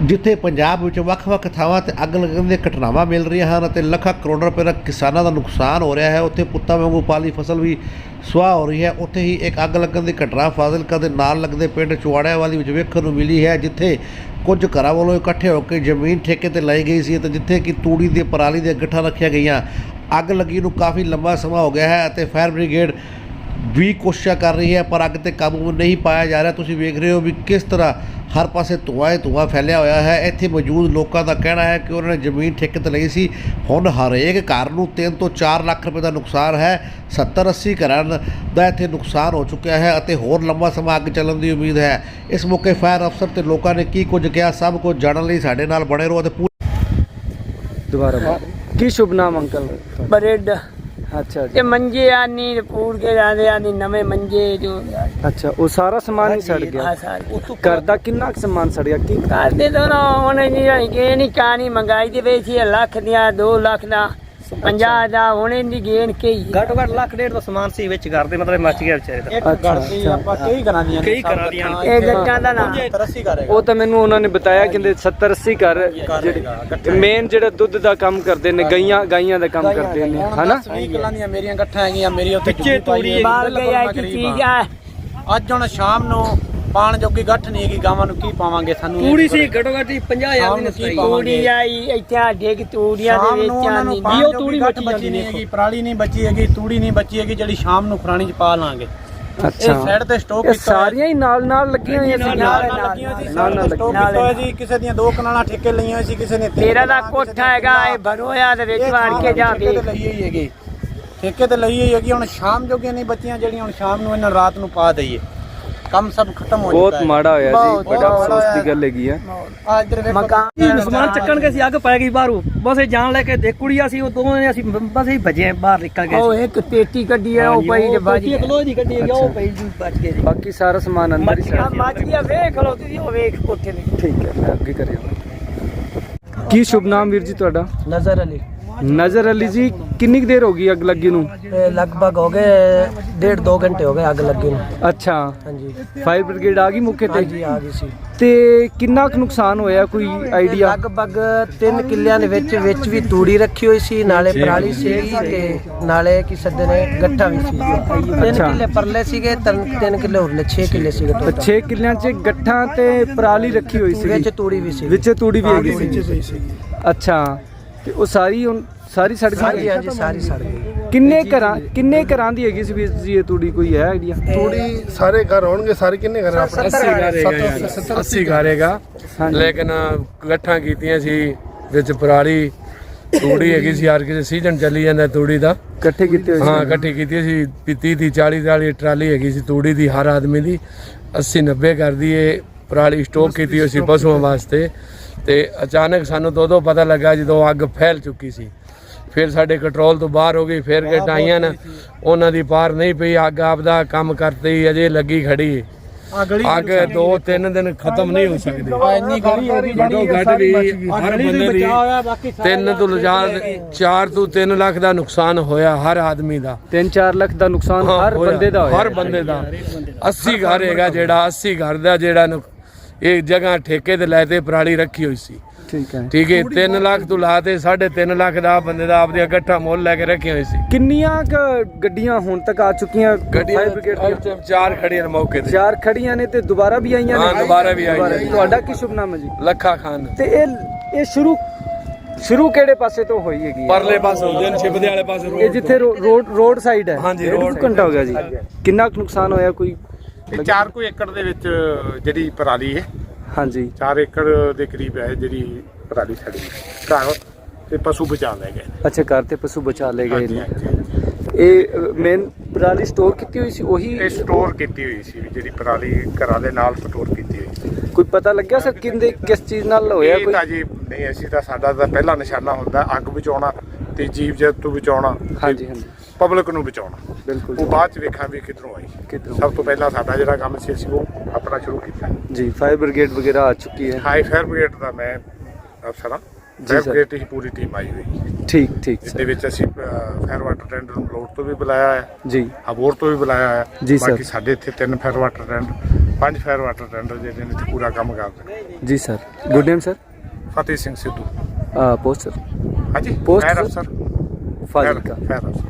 ਜਿੱਥੇ ਪੰਜਾਬ ਵਿੱਚ ਵੱਖ-ਵੱਖ ਥਾਵਾਂ ਤੇ ਅੱਗ ਲੱਗਣ ਦੀਆਂ ਘਟਨਾਵਾਂ ਮਿਲ ਰਹੀਆਂ ਹਨ ਅਤੇ ਲੱਖਾਂ ਕਰੋੜ ਰੁਪਏ ਦਾ ਕਿਸਾਨਾਂ ਦਾ ਨੁਕਸਾਨ ਹੋ ਰਿਹਾ ਹੈ। ਉੱਥੇ ਪੁੱਤਾਂ ਵਾਂਗੂ ਪਾਲੀ ਫਸਲ ਵੀ ਸੁਆਹ ਹੋ ਰਹੀ ਹੈ। ਉੱਥੇ ਹੀ ਇੱਕ ਅੱਗ ਲੱਗਣ ਦੀ ਘਟਨਾ ਫਾਜ਼ਿਲਕਾ ਦੇ ਨਾਲ ਲੱਗਦੇ ਪਿੰਡ ਚੁਆੜਿਆਂ ਵਾਲੀ ਵਿੱਚ ਵੇਖਣ ਨੂੰ ਮਿਲੀ ਹੈ, ਜਿੱਥੇ ਕੁਝ ਘਰਾਂ ਵੱਲੋਂ ਇਕੱਠੇ ਹੋ ਕੇ ਜ਼ਮੀਨ ਠੇਕੇ ਤੇ ਲਈ ਗਈ ਸੀ ਤੇ ਜਿੱਥੇ ਕਿ ਤੂੜੀ ਦੀ ਪਰਾਲੀ ਦੀਆਂ ਗੱਠਾਂ ਰੱਖੀਆਂ ਗਈਆਂ। ਅੱਗ ਲੱਗੀ ਨੂੰ ਕਾਫੀ ਲੰਬਾ ਸਮਾਂ ਹੋ ਗਿਆ ਹੈ ਅਤੇ ਫਾਇਰ ਬ੍ਰਿਗੇਡ ਵੀ ਕੋਸ਼ਿਸ਼ਾਂ ਕਰ ਰਹੀ ਹੈ, ਪਰ ਅੱਗ ਤੇ ਕਾਬੂ ਨਹੀਂ ਪਾਇਆ ਜਾ ਰਿਹਾ। ਤੁਸੀਂ ਵੇਖ ਰਹੇ ਹੋ ਵੀ ਕਿਸ ਤਰ੍ਹਾਂ ਹਰ ਪਾਸੇ ਧੂੰਆਂ ਹੀ ਧੂੰਆਂ ਫੈਲਿਆ ਹੋਇਆ ਹੈ। ਇੱਥੇ ਮੌਜੂਦ ਲੋਕਾਂ ਦਾ ਕਹਿਣਾ ਹੈ ਕਿ ਉਹਨਾਂ ਨੇ ਜ਼ਮੀਨ ਠੇਕੇ ਤੇ ਲਈ ਸੀ। ਹੁਣ ਹਰੇਕ ਘਰ ਨੂੰ 3 ਤੋਂ 4 ਲੱਖ ਰੁਪਏ ਦਾ ਨੁਕਸਾਨ ਹੈ। 70 80 ਘਰਾਂ ਦਾ ਇੱਥੇ ਨੁਕਸਾਨ ਹੋ ਚੁੱਕਿਆ ਹੈ ਅਤੇ ਹੋਰ ਲੰਬਾ ਸਮਾਂ ਅੱਗ ਚੱਲਣ ਦੀ ਉਮੀਦ ਹੈ। ਇਸ ਮੌਕੇ ਫਾਇਰ ਅਫਸਰ ਤੇ ਲੋਕਾਂ ਨੇ ਕੀ ਕੁਝ ਕਿਹਾ ਸਭ ਕੁਝ ਜਾਣਨ ਲਈ ਸਾਡੇ ਨਾਲ ਬਣੇ ਰਹੋ ਅਤੇ ਦੁਬਾਰਾ। ਕੀ ਸ਼ੁਭ ਨਾਮ ਅੰਕਲ। ਬਰੇਡ। ਅੱਛਾ ਜੀ। ਤੇ ਮੰਜੇ ਆਨੀ ਪੂਰ ਕੇ ਜਾਂਦੇ ਆਨੀ ਨਵੇਂ ਮੰਜੇ ਜੋ ਅੱਛਾ ਉਹ ਸਾਰਾ ਸਮਾਨ ਹੀ ਸੜ ਗਿਆ? ਘਰ ਦਾ ਕਿੰਨਾ ਕੁ ਸਮਾਨ ਸੜ ਗਿਆ? ਕੀ ਕਰਦੇ ਤਾਂ ਉਹਨੇ ਨਹੀਂ ਕਿ ਨਹੀਂ ਕਾਣੀ ਮੰਗਾਈ ਦੇ ਵਿੱਚ ਲੱਖ ਦੀਆਂ 2 ਲੱਖ ਦਾ। 50 ਦਾ ਉਹਨੇ ਨਹੀਂ ਗੇਣ ਕੇ ਹੀ ਘੱਟੋ ਘੱਟ ਲੱਖ ਡੇਢ ਦਾ ਸਮਾਨ ਸੀ ਵਿੱਚ ਕਰਦੇ ਮਤਲਬ ਮੱਚ ਗਿਆ ਵਿਚਾਰੇ ਦਾ। ਅੱਛਾ ਅੱਛਾ। ਆਪਾਂ ਕਈ ਕਰਾਂ ਦੀਆਂ ਕਈ ਕਰਾਂ ਦੀਆਂ ਇਹ ਗੱਟਾਂ ਦਾ ਨਾ। ਤਰੱਸੀ ਕਰੇਗਾ ਉਹ ਤਾਂ ਮੈਨੂੰ ਉਹਨਾਂ ਨੇ ਬਤਾਇਆ ਕਹਿੰਦੇ 70 80 ਘਰ ਜਿਹੜੇ ਮੇਨ ਜਿਹੜਾ ਦੁੱਧ ਦਾ ਕੰਮ ਕਰਦੇ ਨੇ ਗਾਈਆਂ ਗਾਈਆਂ ਦਾ ਕੰਮ ਕਰਦੇ ਨੇ ਹਨਾ? 20 ਕਿੱਲਾਂ ਦੀਆਂ ਮੇਰੀਆਂ ਗੱਠਾਂ ਹੈਗੀਆਂ ਮੇਰੀ ਉੱਥੇ ਵਿੱਚੇ ਤੂੜੀ ਬਾਲ ਗਿਆ ਕੀ ਚੀਜ਼ ਆ। ਅੱਜ ਹੁਣ ਸ਼ਾਮ ਨੂੰ ਪਾਣ ਜੋਗੀ ਗੱਠ ਨਹੀਂ ਹੈਗੀ ਗਾਵਾਂ ਨੂੰ ਕੀ ਪਾਵਾਂਗੇ ਸਾਨੂੰ ਨੀ ਸੀ। ਘੱਟੋ ਘੱਟ 50000 ਸ਼ਾਮ ਦੀ ਨੂੰ ਕੀ ਨਸਤਾਈ ਪਾਵਾਂਗੇ? ਤੂੜੀ ਆਈ ਇੱਥੇ ਆ ਡੇਗ ਤੂੜੀਆਂ ਦੇ ਵਿੱਚ ਆਨੀ ਪਾਣ ਉਹ ਤੂੜੀ ਗੱਠ ਬਚੀ ਨਹੀਂ। ਹੈਗੀ ਪਰਾਲੀ ਨਹੀਂ ਬਚੀ ਹੈਗੀ ਤੂੜੀ ਨਹੀਂ ਬਚੀ ਹੈਗੀ ਜਿਹੜੀ ਸ਼ਾਮ ਨੂੰ ਖਰਾਣੀ ਚ ਪਾ ਲਾਂਗੇ ਇਹ ਅੱਛਾ ਸਾਈਡ ਤੇ ਸਟੋਕ ਕੀਤਾ ਸਾਰੀਆਂ ਹੀ ਨਾਲ ਨਾਲ ਲੱਗੀਆਂ ਹੋਈਆਂ ਸੀ ਨਾਲ ਨਾਲ ਲੱਗੀਆਂ ਸੀ ਨਾਲ ਨਾਲ ਸਟੋਕ। ਕੀਤਾ ਹੋਇਆ ਸੀ ਕਿਸੇ ਦੀਆਂ ਦੋ ਕਨਾਲਾਂ ਠੇਕੇ ਲਈਆਂ ਹੋਈ ਸੀ ਕਿਸੇ ਨੇ ਤੇਰਾ ਦਾ ਕੋਠਾ ਹੈਗਾ। ਇਹ ਭਰੋਇਆ ਦੇ ਵਿੱਚ ਵਾੜ ਕੇ ਜਾ ਠੇਕੇ ਵੇਖ ਤੇ ਲਈ ਹੋਈ ਹੈਗੀ ਠੇਕੇ ਤੇ ਲਈ ਹੋਈ ਹੈਗੀ ਹੁਣ ਸ਼ਾਮ ਜੋਗੀਆਂ ਨਹੀਂ ਬੱਚੀਆਂ ਜਿਹੜੀਆਂ ਹੁਣ ਸ਼ਾਮ ਨੂੰ ਇਹਨਾਂ ਰਾਤ ਨੂੰ ਪਾ ਦਈਏ ਕੰਮ ਸਭ ਖਤਮ ਹੋ ਬਹੁਤ ਚੁੱਕਾ ਹੈ। ਮਾੜਾ ਹੋਇਆ ਬਹੁਤ, ਜੀ ਬੜਾ ਅਫਸੋਸ ਦੀ ਗੱਲ ਹੈਗੀ ਆ। ਆ ਇੱਧਰ ਵੇਖੋ ਮਕਾਨ ਸਮਾਨ ਚੱਕਣ ਗਏ ਸੀ ਅੱਗ ਪੈ ਗਈ ਬਾਹਰੋਂ। ਬਸ ਇਹ ਜਾਣ ਲੈ ਕੇ ਦੇ ਕੁੜੀਆਂ ਸੀ ਉਹ ਦੋਵੇਂ ਅਸੀਂ ਬਸ ਹੀ ਭਜੇ ਬਾਹਰ ਨਿਕਲ ਗਏ ਉਹ ਇੱਕ ਪੇਟੀ ਕੱਢੀ ਹੈ ਉਹ ਪਈ ਤੇ ਬਾਜ ਇੱਕ ਲੋਹੇ ਦੀ ਗੱਡੀ ਉਹ ਪਈ ਜੀ ਬਚ ਗਏ ਜੀ ਬਾਕੀ ਸਾਰਾ ਸਮਾਨ ਅੰਦਰ ਹੀ ਆ ਸੀ ਮੱਚ ਗਿਆ ਵੇਖ ਲੋ ਤੁਸੀਂ ਉਹ ਵੇਖ ਕੋਠੇ ਦੇ ਠੀਕ ਹੈ ਮੈਂ ਅੱਗੇ ਕਰਿਆ। ਕੀ ਸ਼ੁਭ ਨਾਮ ਵੀਰ ਜੀ ਤੁਹਾਡਾ? ਨਜ਼ਰ ਅਲੀ। ਨਜ਼ਰ ਅਲੀ ਜੀ ਕਿੰਨੀ ਕੁ ਦੇਰ ਹੋ ਗਈ ਅੱਗ ਲੱਗੀ ਨੂੰ? ਇਹ ਲਗਭਗ ਹੋ ਗਏ ਡੇਢ ਦੋ ਘੰਟੇ ਹੋ ਗਏ ਅੱਗ ਲੱਗੀ ਨੂੰ। ਅੱਛਾ। ਹਾਂਜੀ। ਫਾਇਰ ਬ੍ਰਿਗੇਡ ਆ ਗਈ ਮੌਕੇ ਤੇ? ਹਾਂਜੀ ਆ ਗਈ ਸੀ। ਤੇ ਕਿੰਨਾ ਕੁ ਨੁਕਸਾਨ ਹੋਇਆ ਕੋਈ ਆਈਡੀਆ? ਲਗਭਗ 3 ਕਿੱਲਿਆਂ ਦੇ ਵਿੱਚ ਵਿੱਚ ਵੀ ਤੂੜੀ ਰੱਖੀ ਹੋਈ ਸੀ ਨਾਲੇ ਪਰਾਲੀ ਸੀ ਤੇ ਨਾਲੇ ਕੀ ਸੱਦੇ ਨੇ ਗੱਠਾ ਵੀ ਸੀ। 3 ਅੱਛਾ। ਕਿੱਲੇ ਪਰਲੇ ਸੀਗੇ 3 ਕਿੱਲੇ ਉਰਲੇ 6 ਕਿੱਲੇ ਸੀਗੇ total। 6 ਕਿੱਲਿਆਂ 'ਚ ਗੱਠਾਂ ਤੇ ਪਰਾਲੀ ਰੱਖੀ ਹੋਈ ਸੀ ਵਿੱਚ ਤੂੜੀ ਵੀ ਸੀ। ਵਿੱਚ ਤੂੜੀ ਵੀ ਹੈਗੀ ਸੀ। ਸੀ ਅੱਛਾ ਤੇ ਉਹ ਸਾਰੀ ਹੁਣ ਸਾਰੀ ਸੜ ਹਾਂਜੀ ਗਈ ਹਾਂਜੀ ਸਾਰੀ ਸੜ ਗਈ। ਕਿੰਨੇ ਘਰਾਂ ਕਿੰਨੇ ਘਰਾਂ ਦੀ ਹੈਗੀ ਸੀ ਵੀਰ ਜੀ ਇਹ ਤੂੜੀ ਕੋਈ ਹੈ ਆਈਡੀਆ ਥੋੜੀ ਸਾਰੇ ਘਰ ਹੋਣਗੇ ਸਾਰੇ ਕਿੰਨੇ ਘਰ ਆਪਣੇ? 80 ਘਰ ਹੈਗਾ। 80 ਘਰ ਹੈਗਾ। ਹਾਂਜੀ। ਲੇਕਿਨ ਗੱਠਾਂ ਕੀਤੀਆਂ ਸੀ ਵਿੱਚ ਪਰਾਲੀ ਤੂੜੀ ਹੈਗੀ ਸੀ ਹਰ ਕਿਸੇ ਸੀਜ਼ਨ ਚੱਲੀ ਜਾਂਦਾ ਤੂੜੀ ਦਾ। ਇਕੱਠੇ ਕੀਤੇ ਹੋਏ ਹਾਂ ਇਕੱਠੀ ਕੀਤੀ ਸੀ ਵੀ 30 ਦੀ 40 ਵਾਲੀ ਟਰਾਲੀ ਹੈਗੀ ਸੀ ਤੂੜੀ ਦੀ ਹਰ ਆਦਮੀ ਦੀ। 80 90 ਘਰ ਦੀ ਇਹ ਪਰਾਲੀ ਸਟੋਕ ਕੀਤੀ ਹੋਈ ਸੀ ਪਸ਼ੂਆਂ ਵਾਸਤੇ। ਤੇ ਅਚਾਨਕ ਸਾਨੂੰ ਤੋਂ ਉਦੋਂ ਪਤਾ ਲੱਗਾ ਜਦੋਂ ਅੱਗ ਫੈਲ ਚੁੱਕੀ ਸੀ। ਫਿਰ ਸਾਡੇ ਕੰਟਰੋਲ ਤੋਂ ਬਾਹਰ ਹੋ ਗਈ ਫਿਰ ਗੇਟ ਆਈਆਂ ਨਾ ਉਹਨਾਂ ਦੀ ਪਾਰ ਨਹੀਂ ਪਈ ਅੱਗ ਆਪਦਾ ਕੰਮ ਕਰਤੇ ਹੀ ਅਜੇ ਲੱਗੀ ਖੜੀ। ਹੈ ਅੱਗ ਦੋ ਤਿੰਨ ਦਿਨ ਖਤਮ ਨਹੀਂ ਹੋ ਸਕਦੀ। ਇੰਨੀ ਗਲੀ ਘੱਟੋ ਘੱਟ ਵੀ ਹਰ ਬੰਦੇ ਦੀ ਹੋਇਆ ਬਾਕੀ ਤਿੰਨ ਤੋਂ ਲਿਜਾ 4 ਤੋਂ 3 ਲੱਖ ਦਾ ਨੁਕਸਾਨ ਹੋਇਆ ਹਰ ਆਦਮੀ ਦਾ। 3-4 ਲੱਖ ਦਾ ਨੁਕਸਾਨ ਹਾਂ, ਹਰ। ਬੰਦੇ ਦਾ ਹੋਇਆ। ਹਰ ਬੰਦੇ ਦਾ। 80 ਘਰ ਹੈਗਾ ਜਿਹੜਾ 80 ਘਰ ਦਾ ਜਿਹੜਾ ਇਹ ਜਗ੍ਹਾ ਠੇਕੇ ਤੇ ਲੈ ਤੇ ਪਰਾਲੀ ਰੱਖੀ ਹੋਈ ਸੀ। ਠੀਕ ਹੈ। ਠੀਕ ਹੈ 3 ਲੱਖ ਤੋਂ ਲਾ ਤੇ 3.5 ਲੱਖ ਦਾ ਬੰਦੇ ਦਾ ਆਪਦੀਆਂ ਗੱਠਾਂ ਮੁੱਲ ਲੈ ਕੇ ਰੱਖੀਆਂ ਹੋਈ ਸੀ। ਕਿੰਨੀਆਂ ਕੁ ਗੱਡੀਆਂ ਹੁਣ ਤੱਕ ਆ ਚੁੱਕੀਆਂ? ਗੱਡੀਆਂ ਦੀਆਂ ਚਾਰ ਖੜੀਆਂ ਨੇ ਮੌਕੇ ਤੇ। ਚਾਰ ਖੜੀਆਂ ਨੇ ਤੇ ਦੁਬਾਰਾ ਵੀ ਆਈਆਂ ਨੇ? ਹਾਂ, ਦੁਬਾਰਾ ਵੀ ਆਈਆਂ ਨੇ। ਤੁਹਾਡਾ ਕੀ ਸ਼ੁਭ ਨਾਮ ਹੈ ਜੀ? ਲੱਖਾ ਖਾਨ। ਤੇ ਇਹ ਇਹ ਸ਼ੁਰੂ ਸ਼ੁਰੂ ਕਿਹੜੇ ਪਾਸੇ ਤੋਂ ਹੋਈ ਹੈਗੀ? ਪਰਲੇ ਪਾਸੇ ਹੁੰਦੇ ਨੇ ਛਿਪਦੇ ਵਾਲੇ ਪਾਸੇ ਇਹ ਰੋਡ ਜਿੱਥੇ ਰੋ- ਰੋਡ ਰੋਡ ਸਾਈਡ ਹੈ। ਹਾਂਜੀ, road ਘੰਟਾ ਹੋ ਗਿਆ ਜੀ। ਕਿੰਨਾ ਕੁ ਨੁਕਸਾਨ ਹੋਇਆ ਕੋਈ? ਇਹ 4 ਕੁ ਏਕੜ ਦੇ ਵਿੱਚ ਜਿਹੜੀ ਪਰਾਲੀ ਹੈ। ਹਾਂਜੀ। 4 ਏਕੜ ਦੇ ਕਰੀਬ ਹੈ ਜਿਹੜੀ ਪਰਾਲੀ ਸੜੀ ਘਰ ਤੇ ਪਸ਼ੂ ਬਚਾ ਲੈ ਗਏ। ਅੱਛਾ ਘਰ ਤੇ ਪਸ਼ੂ ਬਚਾ ਲਏ ਗਏ ਨੇ। ਇਹ ਮੇਨ ਪਰਾਲੀ ਸਟੋਰ ਕੀਤੀ ਹੋਈ ਸੀ? ਉਹੀ ਇਹ ਸਟੋਰ ਕੀਤੀ ਹੋਈ ਸੀ ਜਿਹੜੀ ਪਰਾਲੀ ਘਰਾਂ ਦੇ ਨਾਲ ਸਟੋਰ ਕੀਤੀ ਹੋਈ ਸੀ। ਕੋਈ ਪਤਾ ਲੱਗਿਆ ਸਰ ਕਿੰਦੇ ਕਿਸ ਚੀਜ਼ ਨਾਲ ਹੋਇਆ ਇਹ ਕੋਈ? ਤਾਂ ਜੀ ਨਹੀਂ ਅਸੀਂ ਤਾਂ ਸਾਡਾ ਤਾਂ ਪਹਿਲਾ ਨਿਸ਼ਾਨਾ ਹੁੰਦਾ ਅੱਗ ਬਚਾਉਣਾ ਤੇ ਜੀਵ ਜੰਤੂ ਬਚਾਉਣਾ ਹਾਂਜੀ ਹਾਂਜੀ। ਪਬਲਿਕ ਨੂੰ ਬਚਾਉਣਾ। ਬਿਲਕੁਲ ਉਹ ਬਾਅਦ ਚ ਵੇਖਾਂ ਵੀ ਕਿੱਧਰੋਂ ਆਈ। ਕਿੱਧਰੋਂ? ਸਭ ਤੋਂ ਪਹਿਲਾਂ ਸਾਡਾ ਜਿਹੜਾ ਕੰਮ ਸੀ ਅਸੀਂ ਉਹ ਆਪਣਾ ਸ਼ੁਰੂ ਕੀਤਾ। ਜੀ ਫਾਇਰ ਬ੍ਰਿਗੇਡ ਵਗੈਰਾ ਆ ਚੁੱਕੀ ਹੈ। ਹਾਈ ਫਾਇਰ ਬ੍ਰਿਗੇਡ ਦਾ ਮੈਂ ਅਫਸਰ ਹਾਂ। ਜੀ ਫਾਇਰ ਸਰ। ਬ੍ਰਿਗੇਡ ਦੀ ਪੂਰੀ ਟੀਮ ਆਈ ਹੋਈ। ਠੀਕ ਠੀਕ ਜਿਸ ਦੇ ਵਿੱਚ ਅਸੀਂ ਫਾਇਰ ਵਾਟਰ ਟੈਂਡਰ ਨੂੰ ਲੋੜ ਤੋਂ ਵੀ ਬੁਲਾਇਆ ਹੈ ਜੀ। ਅਬੋਰ ਤੋਂ ਵੀ ਬੁਲਾਇਆ ਹੈ ਜੀ ਸਰ। ਬਾਕੀ ਸਾਡੇ ਇੱਥੇ ਤਿੰਨ ਫਾਇਰ ਵਾਟਰ ਟੈਂਡਰ ਪੰਜ ਫਾਇਰ ਵਾਟਰ ਟੈਂਡਰ ਜਿਹੜੇ ਨੇ ਇੱਥੇ ਪੂਰਾ ਕੰਮ ਕਰਦੇ ਨੇ। ਜੀ sir. Good name sir Fateh Singh Sidhu. Post sir ਹਾਂਜੀ ਫਾਇਰ sir? ਅਫਸਰ ਫਾਜ਼ਿਲਕਾ। ਫਾਇਰ ਅਫਸਰ